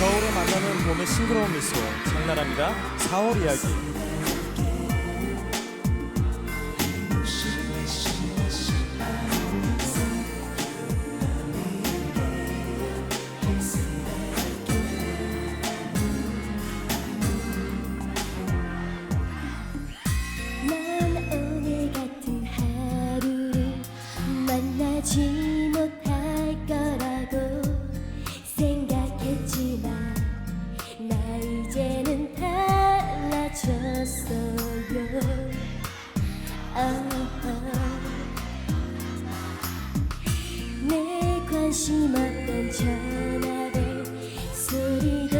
겨울에 만나는 봄의 싱그러운 미소 장나라입니다. 4월 이야기 내 관심 없던 전화벨 소리도